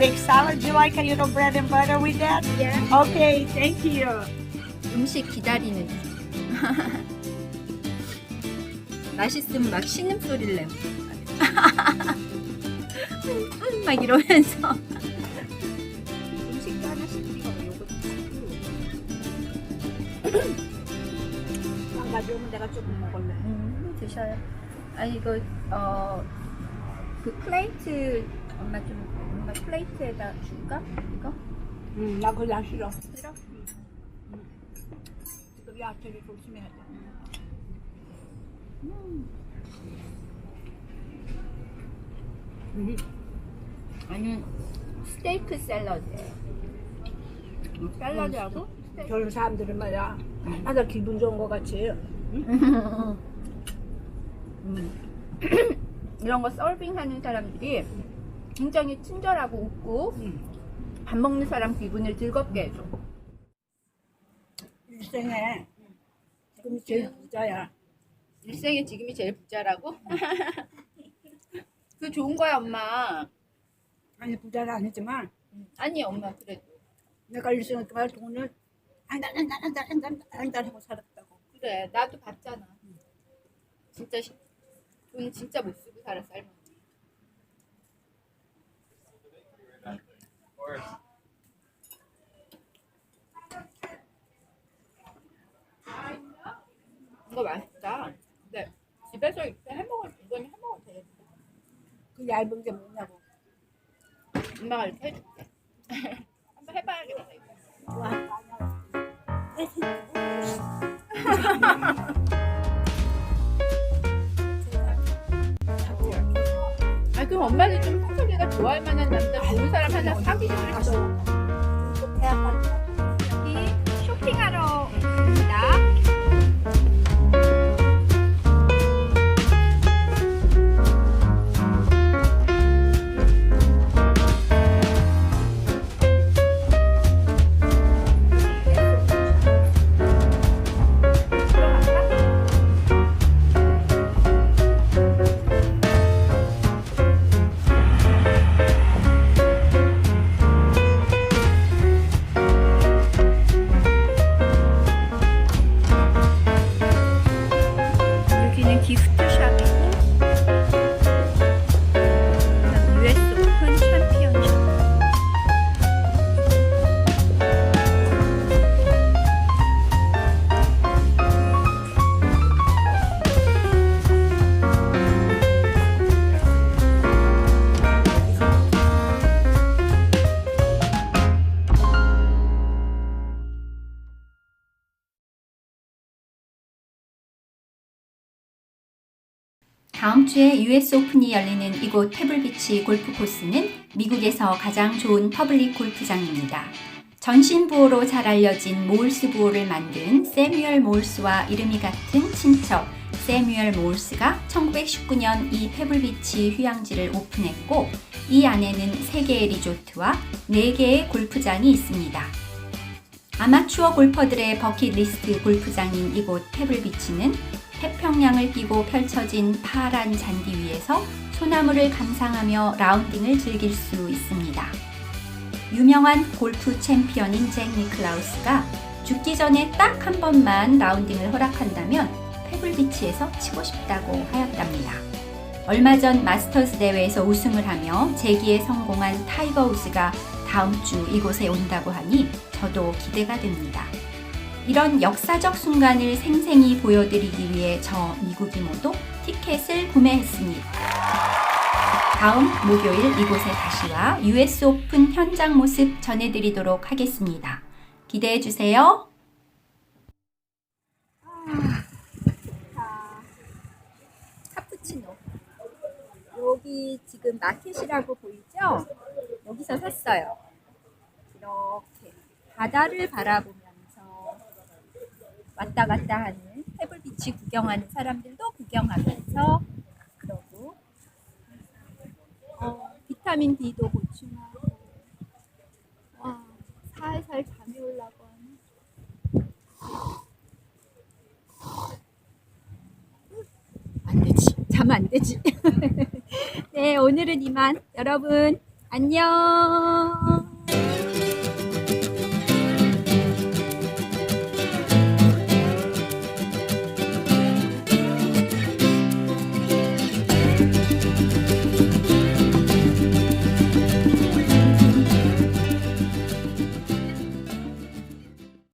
steak salad. You like a little bread and butter with that? Yeah. Okay, thank you. 음식 기다리는 맛있으면 막 신음 소리를 내고 음, 막 이러면서 음식도 하나 시키고 요거 안 가져오면 내가 조금 먹을래. 음, 드셔요 아 이거 어 그 플레이트 엄마 좀 엄마 플레이트에다 줄까? 이거? 응, 나 그거 안 싫어. 싫어? 지금 야채를 조심해야 돼. 음. 아니 스테이크 샐러드예요 음, 샐러드하고 스테이크 저런 사람들은 말이야. 하다 기분 좋은 것 같이. 음. 이런 거 서빙하는 사람들이 굉장히 친절하고 웃고 음. 밥 먹는 사람 기분을 즐겁게 해줘. 일생에 지금이 제일 부자야. 일생에 지금이 제일 부자라고? 그 좋은 거야 엄마. 아니 부자는 아니지만 아니 엄마 그래도 내가 일생에 동안 돈을 한달한달한달한달 하고 살았다고. 그래 나도 봤잖아. 진짜 시- 돈 진짜 못 쓰고 살았어 할머니. 이거 맛있다. 근데 집에서 이렇게 해먹을 이건 해먹어도 되겠다. 그 얇은 게 뭐냐고. 엄마가 이렇게 해줄게. 한번 해봐야겠다. 이거. 와. 아 그럼 엄마도 좀 성석이가 좋아할 만한 남자 좋은 사람 하나 사귀지 그랬어. 다음 주에 US 오픈이 열리는 이곳 페블비치 골프 코스는 미국에서 가장 좋은 퍼블릭 골프장입니다. 전신 부호로 잘 알려진 모울스 부호를 만든 세뮤얼 모울스와 이름이 같은 친척 세뮤얼 모울스가 1919년 이 페블비치 휴양지를 오픈했고 이 안에는 3개의 리조트와 4개의 골프장이 있습니다. 아마추어 골퍼들의 버킷리스트 골프장인 이곳 페블비치는 태평양을 끼고 펼쳐진 파란 잔디 위에서 소나무를 감상하며 라운딩을 즐길 수 있습니다. 유명한 골프 챔피언인 잭 니클라우스가 죽기 전에 딱 한 번만 라운딩을 허락한다면 페블비치에서 치고 싶다고 하였답니다. 얼마 전 마스터스 대회에서 우승을 하며 재기에 성공한 타이거 우즈가 다음 주 이곳에 온다고 하니 저도 기대가 됩니다. 이런 역사적 순간을 생생히 보여드리기 위해 저 미국 이 모도 티켓을 구매했습니다. 다음 목요일 이곳에 다시 와 US 오픈 현장 모습 전해드리도록 하겠습니다. 기대해 주세요. 카푸치노. 여기 지금 마켓이라고 보이죠? 여기서 샀어요. 이렇게 바다를 바라보면서 왔다 갔다 하는 페블비치 구경하는 사람들도 구경하면서 그러고 어, 비타민 D도 보충하고 와 살살 잠이 올라고 하네 안 되지. 잠 안 되지. 네 오늘은 이만. 여러분 안녕.